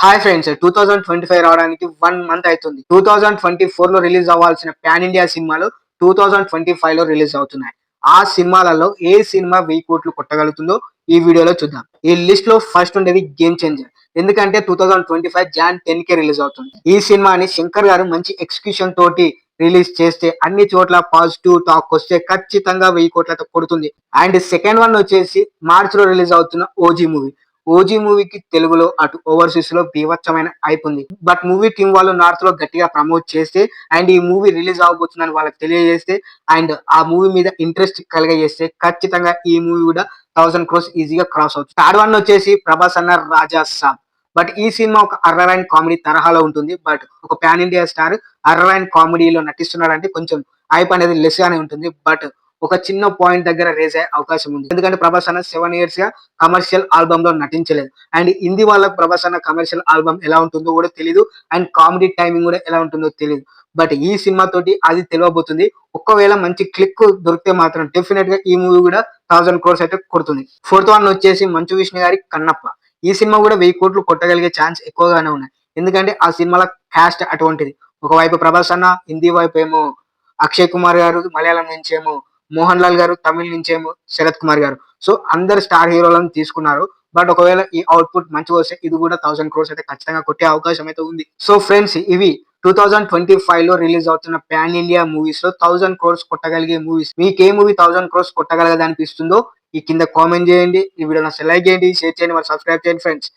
Hi friends two thousand twenty five రావడానికి one month అవుతుంది. Two thousand twenty ఫోర్లో release అవ్వాల్సిన పాన్ ఇండియా సినిమాలు టూ థౌజండ్ ట్వంటీ ఫైవ్లో రిలీజ్ అవుతున్నాయి. ఆ సినిమాలలో ఏ సినిమా వెయ్యి కోట్లు కొట్టగలుగుతుందో ఈ వీడియోలో చూద్దాం. ఈ లిస్ట్లో ఫస్ట్ ఉండేది గేమ్ చేంజర్ ఎందుకంటే two thousand twenty five Jan ten కే రిలీజ్ అవుతుంది. ఈ సినిమాని శంకర్ గారు మంచి ఎక్స్క్యూషన్ తోటి రిలీజ్ చేస్తే అన్ని చోట్ల పాజిటివ్ టాక్ వస్తే ఖచ్చితంగా వెయ్యి కోట్లతో కొడుతుంది. అండ్ సెకండ్ వన్ వచ్చేసి మార్చ్లో రిలీజ్ అవుతున్న ఓజీ మూవీ ఓజీ మూవీకి తెలుగులో అటు ఓవర్సీస్లో బీభత్సమైన అయిపోయింది బట్ మూవీ టీం వాళ్ళు నార్త్లో గట్టిగా ప్రమోట్ చేస్తే అండ్ ఈ మూవీ రిలీజ్ అవబోతుందని వాళ్ళకి తెలియజేస్తే అండ్ ఆ మూవీ మీద ఇంట్రెస్ట్ కలిగజేస్తే ఖచ్చితంగా ఈ మూవీ కూడా థౌసండ్ క్రోస్ ఈజీగా క్రాస్ అవుతుంది. థర్డ్ వన్ వచ్చేసి ప్రభాస్ అన్న రాజా సాబ్. బట్ ఈ సినిమా ఒక అర్రర్ అండ్ కామెడీ తరహాలో ఉంటుంది. బట్ ఒక pan India star horror and కామెడీలో నటిస్తున్నాడంటే కొంచెం హైప్ అనేది లెస్ గానే ఉంటుంది. బట్ ఒక చిన్న పాయింట్ దగ్గర రేజ్ అయ్యే అవకాశం ఉంది. ఎందుకంటే ప్రభాస్ అన్న సెవెన్ ఇయర్స్గా కమర్షియల్ ఆల్బమ్లో నటించలేదు. అండ్ హిందీ వాళ్ళకు ప్రభాస్ అన్న కమర్షియల్ ఆల్బమ్ ఎలా ఉంటుందో కూడా తెలియదు అండ్ కామెడీ టైమింగ్ కూడా ఎలా ఉంటుందో తెలియదు బట్ ఈ సినిమా తోటి అది తెలియబోతుంది. ఒకవేళ మంచి క్లిక్ దొరికితే మాత్రం డెఫినెట్గా ఈ మూవీ కూడా థౌసండ్ క్రోర్స్ అయితే కొడుతుంది. ఫోర్త్ వన్ వచ్చేసి మంచు విష్ణు గారి కన్నప్ప. ఈ సినిమా కూడా వెయ్యి కోట్లు కొట్టగలిగే ఛాన్స్ ఎక్కువగానే ఉన్నాయి. ఎందుకంటే ఆ సినిమాలో క్యాస్ట్ అటువంటిది. ఒకవైపు ప్రభాస్ అన్న హిందీ వైపు ఏమో అక్షయ్ కుమార్ గారు మలయాళం నుంచి ఏమో మోహన్ లాల్ గారు తమిళ నుంచేమో శరత్ కుమార్ గారు. సో అందరు స్టార్ హీరోలను తీసుకున్నారు. బట్ ఒకవేళ ఈ అవుట్పుట్ మంచిగా వస్తే ఇది కూడా థౌసండ్ క్రోర్స్ అయితే ఖచ్చితంగా కొట్టే అవకాశం అయితే ఉంది. సో ఫ్రెండ్స్ ఇవి టూ థౌజండ్ ట్వంటీ ఫైవ్లో రిలీజ్ అవుతున్న పాన్ ఇండియా మూవీస్లో థౌసండ్ క్రోర్స్ కొట్టగలిగే మూవీస్. మీకు ఏ మూవీ థౌసండ్ క్రోర్స్ కొట్టగలగదనిపిస్తుందో ఈ కింద కామెంట్ చేయండి. ఈ వీడియో లైక్ చేయండి షేర్ చేయండి మరి సబ్స్క్రైబ్ చేయండి ఫ్రెండ్స్.